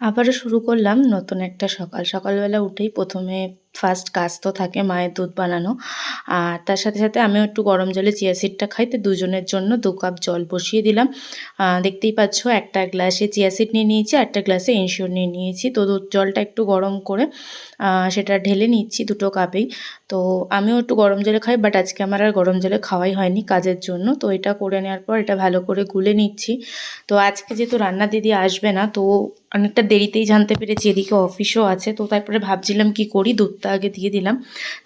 আবারও শুরু করলাম নতুন একটা সকাল। সকালবেলা উঠেই প্রথমে ফার্স্ট কাজ তো থাকে মায়ের দুধ বানানো। আর তার সাথে সাথে আমিও একটু গরম জলে চিয়া সিডটা খাই, তো দুজনের জন্য দু কাপ জল বসিয়ে দিলাম। দেখতেই পাচ্ছ একটা গ্লাসে চিয়া সিড নিয়ে নিয়েছি আর একটা গ্লাসে ইনশিওর নিয়ে নিয়েছি। তো দুধ জলটা একটু গরম করে সেটা ঢেলে নিচ্ছি দুটো কাপেই তো আমিও একটু গরম জলে খাই বাট আজকে আমার আর গরম জলে খাওয়াই হয়নি কাজের জন্য। তো এটা করে নেওয়ার পর এটা ভালো করে গুলে নিচ্ছি। তো আজকে যেহেতু রান্না দিদি আসবে না, তো অনেকটা দেরিতেই জানতে পেরেছি, এদিকে অফিসও আছে। তো তারপরে ভাবছিলাম কি করি দুধটা আগে দিয়ে দিলাম।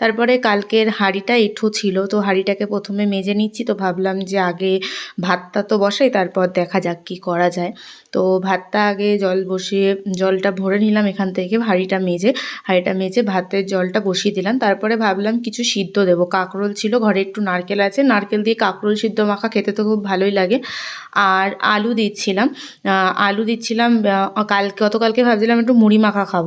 তারপরে কালকের হাঁড়িটা এঁঠো ছিল, তো হাঁড়িটাকে প্রথমে মেজে নিচ্ছি, তো ভাবলাম যে আগে ভাতটা তো বসাই, তারপর দেখা যাক কী করা যায়। তো ভাতটা আগে জল বসিয়ে, জলটা ভরে নিলাম এখান থেকে, হাঁড়িটা মেজে। হাঁড়িটা মেজে ভাতের জলটা বসিয়ে দিলাম। তারপরে ভাবলাম কিছু সিদ্ধ দেবো। কাঁকরোল ছিল, ঘরে একটু নারকেল আছে। নারকেল দিয়ে কাঁকরোল সিদ্ধ মাখা খেতে তো খুব ভালোই লাগে। আর আলু দিচ্ছিলাম। আলু দিচ্ছিলাম কালকে, গতকালকে ভাবছিলাম একটু মুড়ি মাখা খাব।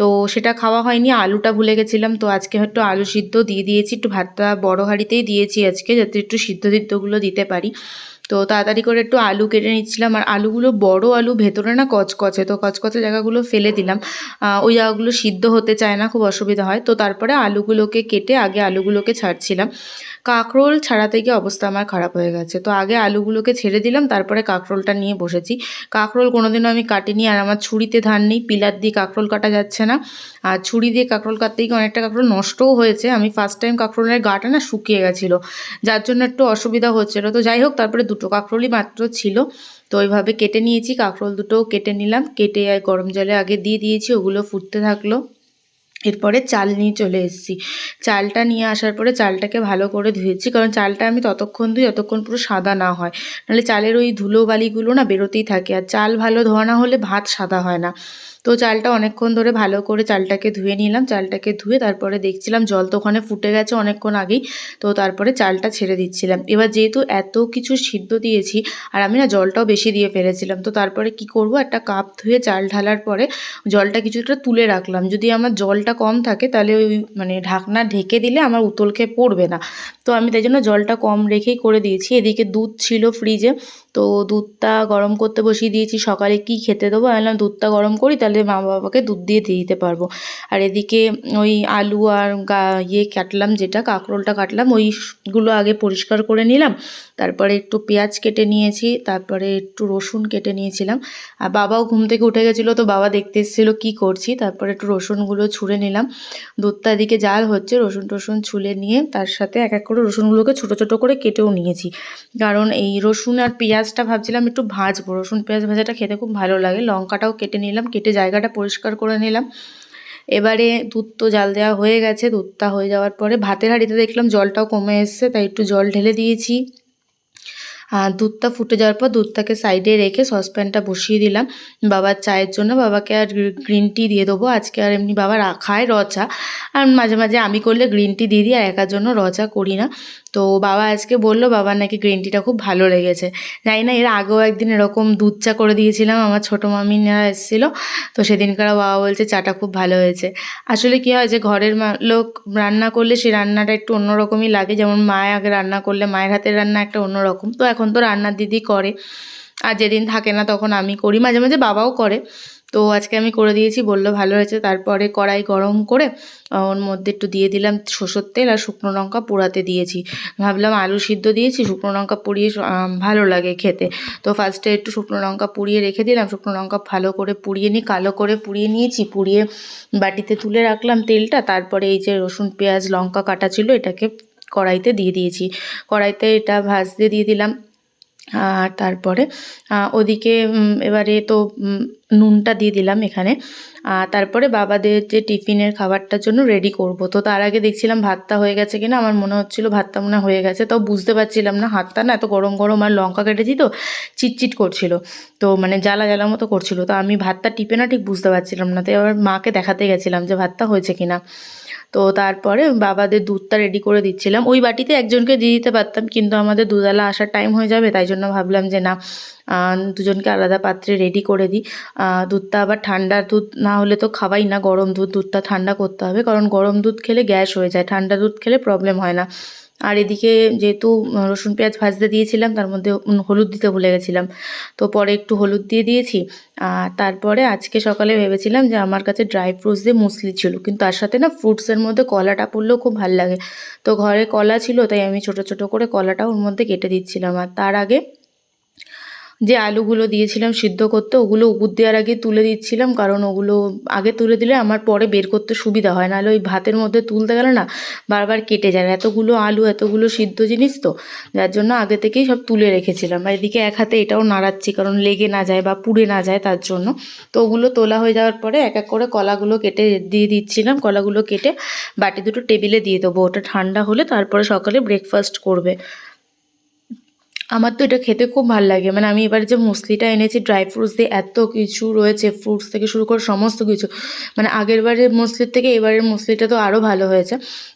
তো সেটা খাওয়া হয়নি, আলুটা ভুলে গেছিলাম। তো আজকে একটু আলু সিদ্ধ দিয়ে দিয়েছি। একটু ভাতটা বড় হাঁড়িতেই দিয়েছি আজকে, যাতে একটু সিদ্ধ সিদ্ধগুলো দিতে পারি। তো তাড়াতাড়ি করে একটু আলু কেটে নিচ্ছিলাম। আর আলুগুলো বড় আলু, ভেতরে না কচকচে, তো কচকচে জায়গাগুলো ফেলে দিলাম। ওই জায়গাগুলো সিদ্ধ হতে চায় না, খুব অসুবিধা হয়। তো তারপরে আলুগুলোকে কেটে আগে আলুগুলোকে ছাড়ছিলাম। কাঁকরোল ছাড়াতে গিয়ে অবস্থা আমার খারাপ হয়ে গেছে। তো আগে আলুগুলোকে ছেড়ে দিলাম, তারপরে কাঁকরোলটা নিয়ে বসেছি। কাঁকরোল কোনোদিনও আমি কাটিনি আর আমার ছুরিতে ধান নেই, পিলার দিয়ে কাঁকরোল কাটা যাচ্ছে না। আর ছুরি দিয়ে কাঁকরোল কাটতে গিয়ে অনেকটা কাঁকরোল নষ্টও হয়েছে। আমি ফার্স্ট টাইম কাঁকরোলের গাটা না শুকিয়ে গেছিল, যার জন্য একটু অসুবিধা হচ্ছিল। তো যাই হোক, তারপরে দুটো কাঁকরোলই মাত্র ছিল। তো ওইভাবে কেটে নিয়েছি, কাঁকরোল দুটোও কেটে নিলাম। কেটে গরম জলে আগে দিয়ে দিয়েছি, ওগুলো ফুটতে থাকল। এরপরে চাল নিয়ে চলে এসেছি। চালটা নিয়ে আসার পরে চালটাকে ভালো করে ধুয়েছি, কারণ চালটা আমি ততক্ষণ ধুই যতক্ষণ পুরো সাদা না হয়। নাহলে চালের ওই ধুলো বালিগুলো না বেরোতেই থাকে, আর চাল ভালো ধোয়া না হলে ভাত সাদা হয় না। তো চালটা অনেকক্ষণ ধরে ভালো করে চালটাকে ধুয়ে নিলাম। চালটাকে ধুয়ে তারপরে দেখছিলাম জল তো ওখানে ফুটে গেছে অনেকক্ষণ আগেই, তো তারপরে চালটা ছেড়ে দিচ্ছিলাম। এবার যেহেতু এত কিছু সিদ্ধ দিয়েছি, আর আমি না জলটাও বেশি দিয়ে ফেলেছিলাম, তো তারপরে কি করব? একটা কাপ ধুয়ে চাল ঢালার পরে জলটা কিছুটা তুলে রাখলাম। যদি আমার জলটা কম থাকে, তাহলে ওই মানে ঢাকনা ঢেকে দিলে আমার উতল খেয়ে পড়বে না। তো আমি তাই জন্য জলটা কম রেখেই করে দিয়েছি। এদিকে দুধ ছিল ফ্রিজে তো দুধটা গরম করতে বসিয়ে দিয়েছি। সকালে কি খেতে দেবো? আমি দুধটা গরম করি, তাহলে মা বাবাকে দুধ দিয়ে দিয়ে দিতে পারব। আর এদিকে ওই আলু আর গা ইয়ে কাটলাম, যেটা কাঁকরোলটা কাটলাম, ওইগুলো আগে পরিষ্কার করে নিলাম। তারপরে একটু পেঁয়াজ কেটে নিয়েছি, তারপরে একটু রসুন কেটে নিয়েছিলাম। আর বাবাও ঘুম থেকে উঠে গেছিল তো বাবা দেখতে এসেছিল কী করছি, তারপরে একটু রসুনগুলো ছুঁড়ে নিলাম। দুধটা এদিকে জাল হচ্ছে, রসুন টসুন ছুলে নিয়ে তার সাথে এক এক করে রসুনগুলোকে ছোটো ছোটো করে কেটেও নিয়েছি। কারণ এই রসুন আর পেঁয়াজটা ভাবছিলাম একটু ভাজবো, রসুন পেঁয়াজ ভাজাটা খেতে খুব ভালো লাগে। লঙ্কাটাও কেটে নিলাম, কেটে জায়গাটা পরিষ্কার করে নিলাম। এবারে দুধ তো জাল দেওয়া হয়ে গেছে, দুধটা হয়ে যাওয়ার পরে ভাতের হাঁড়িতে দেখলাম জলটাও কমে এসছে, তাই একটু জল ঢেলে দিয়েছি। দুধটা ফুটে যাওয়ার পর দুধটাকে সাইডে রেখে সসপ্যানটা বসিয়ে দিলাম। বাবার চায়ের জন্য বাবাকে আর গ্রিন টি দিয়ে দেবো। আজকে আর এমনি বাবা খায় র চা। আর মাঝে মাঝে আমি করলে গ্রিন টি দিয়ে দিই, আর একার জন্য রচা করি না। তো বাবা আজকে বলল, বাবার নাকি গ্রিন টিটা খুব ভালো লেগেছে। জানি না, এর আগেও একদিন এরকম দুধ চা করে দিয়েছিলাম, আমার ছোটো মামিরা এসেছিল। তো সেদিনকার বাবা বলছে, চাটা খুব ভালো হয়েছে। আসলে কী হয় যে ঘরের লোক রান্না করলে সেই রান্নাটা একটু অন্যরকমই লাগে। যেমন মায় আগে রান্না করলে, মায়ের হাতের রান্না একটা অন্যরকম। তো এখন তো রান্নার দিদি করে। আর যেদিন থাকে না তখন আমি করি, মাঝে মাঝে বাবাও করে। তো আজকে আমি করে দিয়েছি, বলল ভালো হয়েছে। তারপরে কড়াই গরম করে ওর মধ্যে একটু দিয়ে দিলাম সরষের তেল আর শুকনো লঙ্কা পোড়াতে দিয়েছি। ভাবলাম আলু সিদ্ধ দিয়েছি, শুকনো লঙ্কা পুড়িয়ে ভালো লাগে খেতে। তো ফার্স্টে একটু শুকনো লঙ্কা পুড়িয়ে রেখে দিলাম। শুকনো লঙ্কা ভালো করে পুড়িয়ে নিই, কালো করে পুড়িয়ে নিয়েছি। পুড়িয়ে বাটিতে তুলে রাখলাম তেলটা। তারপরে এই যে রসুন, পেঁয়াজ, লঙ্কা কাটা ছিল, এটাকে কড়াইতে দিয়ে দিয়েছি। কড়াইতে এটা ভাজতে দিয়ে দিলাম। আর তারপরে ওদিকে এবারে তো নুনটা দিয়ে দিলাম এখানে। তারপরে বাবাদের যে টিফিনের খাবারটার জন্য রেডি করব। তো তার আগে দেখছিলাম ভাতটা হয়ে গেছে কিনা, আমার মনে হচ্ছিল ভাতটা মনে হয়ে গেছে, তাও বুঝতে পারছিলাম না। হাতটা না এত গরম গরম আর লঙ্কা কেটেছি তো, চিটচিট করছিল। তো মানে জ্বালা জ্বালা মতো করছিল। তো আমি ভাতটা টিপে না ঠিক বুঝতে পারছিলাম না। তো এবার মাকে দেখাতে গেছিলাম যে ভাতটা হয়েছে কিনা। তো তারপরে বাবাদের দুধটা রেডি করে দিচ্ছিলাম। ওই বাটিতে একজনকে দিয়ে দিতে পারতাম, কিন্তু আমাদের দুধালা আসার টাইম হয়ে যাবে, তাই জন্য ভাবলাম যে না দুজনকে আলাদা পাত্রে রেডি করে দিই। দুধটা আবার ঠান্ডা দুধ না হলে তো খাওয়াই না। গরম দুধ, দুধটা ঠান্ডা করতে হবে। কারণ গরম দুধ খেলে গ্যাস হয়ে যায়। ঠান্ডা দুধ খেলে প্রবলেম হয় না। আর এদিকে যেহেতু রসুন, পেঁয়াজ ভাজতে দিয়েছিলাম, তার মধ্যে হলুদ দিতে ভুলে গেছিলাম। তো পরে একটু হলুদ দিয়ে দিয়েছি। আর তারপরে আজকে সকালে ভেবেছিলাম যে আমার কাছে ড্রাই ফ্রুটস দিয়ে মুসলি ছিল। কিন্তু তার সাথে না ফ্রুটসের মধ্যে কলাটা পড়লেও খুব ভালো লাগে। তো ঘরে কলা ছিল, তাই আমি ছোট ছোট করে কলাটা ওর মধ্যে কেটে দিচ্ছিলাম। আর তার আগে যে আলুগুলো দিয়েছিলাম সিদ্ধ করতে, ওগুলো উপর দেওয়ার আগে তুলে দিচ্ছিলাম, কারণ ওগুলো আগে তুলে দিলে আমার পরে বের করতে সুবিধা হয়। নাহলে ওই ভাতের মধ্যে তুলতে গেলে না, বারবার কেটে যায়। এতগুলো আলু, এতগুলো সিদ্ধ জিনিস তো, যার জন্য আগে থেকেই সব তুলে রেখেছিলাম। আর এদিকে এক হাতে এটাও নাড়াচ্ছি, কারণ লেগে না যায় বা পুড়ে না যায় তার জন্য। তো ওগুলো তোলা হয়ে যাওয়ার পরে এক এক করে কলাগুলো কেটে দিয়ে দিচ্ছিলাম। কলাগুলো কেটে বাটি দুটো টেবিলে দিয়ে দেবো। ওটা ঠান্ডা হলে তারপরে সকালে ব্রেকফাস্ট করবে। আমার তো এটা খেতে খুব ভালো লাগে। মানে আমি এবার যে মুসলিটা এনেছি ড্রাই ফ্রুটস দিয়ে এত কিছু রয়েছে ফ্রুটস থেকে শুরু করে সমস্ত কিছু। মানে আগের বারের মুসলির থেকে এবারের মুসলিটা তো আরও ভালো হয়েছে।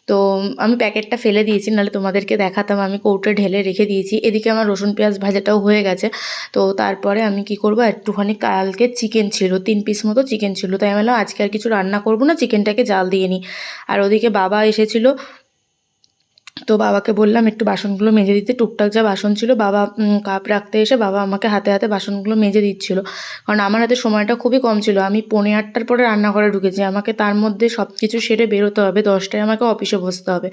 তো আমি প্যাকেটটা ফেলে দিয়েছি, নাহলে তোমাদেরকে দেখাতাম। আমি কৌটো ঢেলে রেখে দিয়েছি। এদিকে আমার রসুন পেঁয়াজ ভাজাটাও হয়ে গেছে। তো তারপরে আমি কি করব, একটুখানি কালকে চিকেন ছিল, তিন পিস মতো চিকেন ছিল। তাই আমি আজকে আর কিছু রান্না করব না চিকেনটাকে জাল দিয়ে নিই। আর ওদিকে বাবা এসেছিল তো বাবাকে বললাম, একটু বাসনগুলো মেজে দিতে। টুকটাক যা বাসন ছিল বাবা কাপ রাখতে এসে বাবা আমাকে হাতে হাতে বাসনগুলো মেজে দিচ্ছিল। কারণ আমার হাতে সময়টা খুবই কম ছিল। আমি পৌনে আটটার পরে রান্নাঘরে ঢুকেছি। আমাকে তার মধ্যে সব কিছু সেরে বেরোতে হবে। দশটায় আমাকে অফিসে বসতে হবে।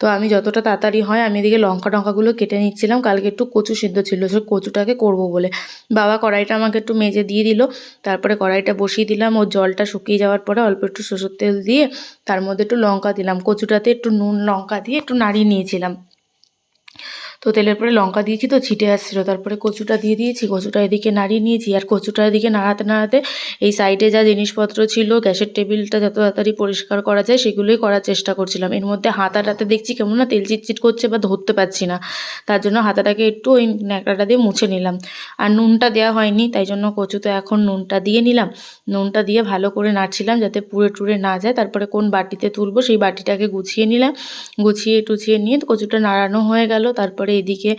তো আমি যতটা তাড়াতাড়ি হয়, আমি এদিকে লঙ্কা টঙ্কাগুলো কেটে নিচ্ছিলাম। কালকে একটু কচু সিদ্ধ ছিল। সে কচুটাকে করব বলে। বাবা কড়াইটা আমাকে একটু মেজে দিয়ে দিল। তারপরে কড়াইটা বসিয়ে দিলাম। ওর জলটা শুকিয়ে যাওয়ার পরে অল্প একটু সরষের তেল দিয়ে তার মধ্যে একটু লঙ্কা দিলাম কচুটাতে একটু নুন লঙ্কা দিয়ে একটু নাড়িয়ে নিয়েছিলাম। তো তেলের পরে লঙ্কা দিয়েছি, তো ছিটে আসছিল। তারপরে কচুটা দিয়ে দিয়েছি, কচুটা এদিকে নাড়িয়ে নিয়েছি। আর কচুটা এদিকে নাড়াতে নাড়াতে এই সাইডে যা জিনিসপত্র ছিল, গ্যাসের টেবিলটা যত তাড়াতাড়ি পরিষ্কার করা যায়, সেগুলোই করার চেষ্টা করছিলাম। এর মধ্যে হাতাটাতে দেখছি কেমন না তেল চিটচিট করছে বা ধরতে পারছি না। তার জন্য হাতাটাকে একটু ওই ন্যাকড়াটা দিয়ে মুছে নিলাম। আর নুনটা দেওয়া হয়নি, তাই জন্য কচুতে এখন নুনটা দিয়ে নিলাম। নুনটা দিয়ে ভালো করে নাড়ছিলাম যাতে পুড়ে টুড়ে না যায়। তারপরে কোন বাটিতে তুলবো, সেই বাটিটাকে গুছিয়ে নিলাম। গুছিয়ে টুছিয়ে নিয়ে কচুটা নাড়ানো হয়ে গেল। তারপরে এদিকে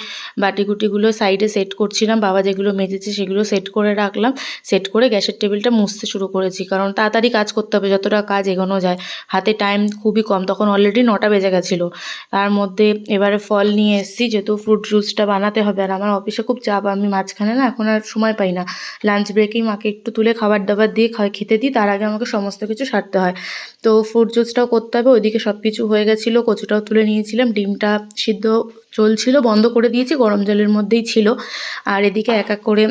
বাটিকুটিগুলো সাইডে সেট করছিলাম, বাবা যেগুলো মেজেছে সেগুলো সেট করে রাখলাম। সেট করে গ্যাসের টেবিলটা মুছতে শুরু করেছি, কারণ তাড়াতাড়ি কাজ করতে হবে, যতটা কাজ এগোনো যায়। হাতে টাইম খুবই কম, তখন অলরেডি নটা বেজে গেছিল। তার মধ্যে এবারে ফল নিয়ে এসেছি, যেহেতু ফ্রুট জুসটা বানাতে হবে, আর আমার অফিসে খুব চাপ, আমি মাঝখানে না এখন আর সময় পাই না। লাঞ্চ ব্রেকেই মাকে একটু তুলে খাবার দাবার দিয়ে খেতে দিই, তার আগে আমাকে সমস্ত কিছু সারতে হয়। তো ফ্রুট জুসটাও করতে হবে, ওইদিকে সব কিছু হয়ে গেছিল, কচুটাও তুলে নিয়েছিলাম, ডিমটা সিদ্ধ চলছিল, বন্ধ করে দিয়েছি, গরম জলের মধ্যেই ছিল। আর এদিকে এক এক করে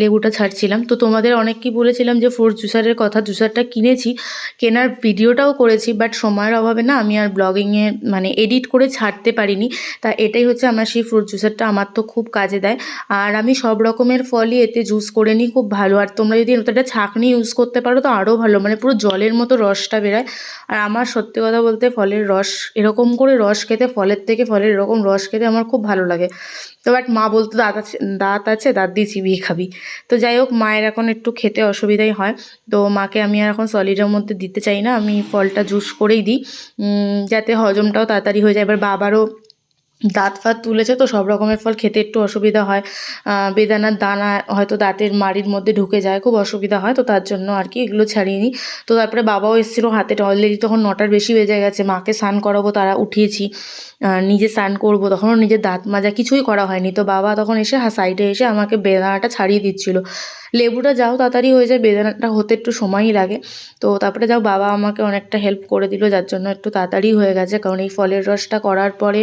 লেবুটা ছাড়ছিলাম। তো তোমাদের অনেককেই বলেছিলাম যে ফ্রুট জুসারের কথা জুসারটা কিনেছি, কেনার ভিডিওটাও করেছি বাট সময়ের অভাবে না, আমি আর ব্লগিংয়ে মানে এডিট করে ছাড়তে পারিনি। তা এটাই হচ্ছে আমার, সেই ফ্রুট জুসারটা আমার তো খুব কাজে দেয়। আর আমি সব রকমের ফলই এতে জুস করে নিই, খুব ভালো। আর তোমরা যদি একটা ছাঁকনি ইউজ করতে পারো, তো আরও ভালো। মানে পুরো জলের মতো রসটা বেরোয়। আর আমার সত্যি কথা বলতে, ফলের রস, এরকম করে রস খেতে, ফলের থেকে ফলের এরকম রস খেতে আমার খুব ভালো লাগে। তো বাট মা বলতো, দাঁত আছে দাঁত আছে, দাঁত দিয়ে চিবিয়ে খাবি। তো যাই হোক, মায়ের এখন একটু খেতে অসুবিধাই হয়। তো মাকে আমি আর এখন সলিডের মধ্যে দিতে চাই না। আমি ফলটা জুস করেই দিই। যাতে হজমটাও তাড়াতাড়ি হয়ে যায়। এবার বাবারও দাঁত ফাত তুলেছে তো সব রকমের ফল খেতে একটু অসুবিধা হয়। বেদানার দানা হয়তো দাঁতের মাড়ির মধ্যে ঢুকে যায়, খুব অসুবিধা হয় তো তার জন্য আর কি এগুলো ছাড়িয়ে নিই। তো তারপরে বাবাও এসেছিল হাতে অলরেডি তখন নটার বেশি বেজে গেছে, মাকে স্নান করাবো তারা উঠিয়েছি নিজে স্নান করব, তখনও নিজের দাঁত মাজা কিছুই করা হয়নি। তো বাবা তখন এসে সাইডে এসে আমাকে বেদানাটা ছাড়িয়ে দিচ্ছিল। লেবুটা যাও তাড়াতাড়ি হয়ে যায়, বেদানাটা হতে একটু সময়ই লাগে। তো তারপরে যাও, বাবা আমাকে অনেকটা হেল্প করে দিল, যার জন্য একটু তাড়াতাড়ি হয়ে গেছে। কারণ এই ফলের রসটা করার পরে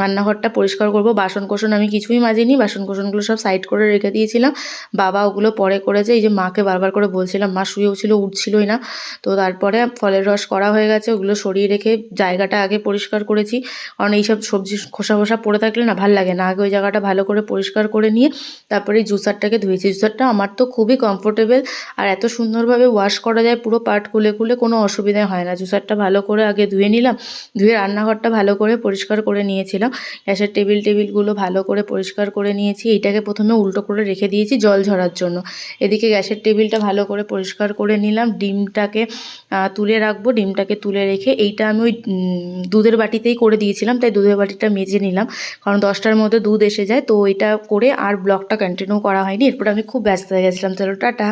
রান্নাঘরটা পরিষ্কার করব। বাসন কোসন আমি কিছুই মাজিনি বাসন কোসনগুলো সব সাইড করে রেখে দিয়েছিলাম। বাবা ওগুলো পরে করেছে, এই যে মাকে বারবার করে বলছিলাম, মা শুয়েও ছিল, উঠছিলই না। তো তারপরে ফলের রস করা হয়ে গেছে, ওগুলো সরিয়ে রেখে জায়গাটা আগে পরিষ্কার করেছি। কারণ এইসব সবজি খোসা খোসা পড়ে থাকলে না ভালো লাগে না। আগে ওই জায়গাটা ভালো করে পরিষ্কার করে নিয়ে তারপরে জুসারটাকে ধুয়েছি। জুসারটা আমার তো খুবই কমফোর্টেবল আর এত সুন্দরভাবে ওয়াশ করা যায় পুরো পার্ট খুলে খুলে কোনো অসুবিধা হয় না। জুসারটা ভালো করে আগে ধুয়ে নিলাম, ধুয়ে রান্নাঘরটা ভালো করে পরিষ্কার করে নিয়েছিলাম। গ্যাসের টেবিল টেবিলগুলো ভালো করে পরিষ্কার করে নিয়েছি, এইটাকে প্রথমে উল্টো করে রেখে দিয়েছি জল ঝরার জন্য। এদিকে গ্যাসের টেবিলটা ভালো করে পরিষ্কার করে নিলাম, ডিমটাকে তুলে রাখব, ডিমটাকে তুলে রেখে এইটা আমি ওই দুধের বাটিতেই করে দিয়েছিলাম, তাই দুধের বাটিটা মেজে নিলাম। কারণ দশটার মধ্যে দুধ এসে যায়, তো ওইটা করে আর ব্লগটা কন্টিনিউ করা হয়নি, এরপর আমি খুব ব্যস্ত হয়ে গেছিলাম চলো টাটা।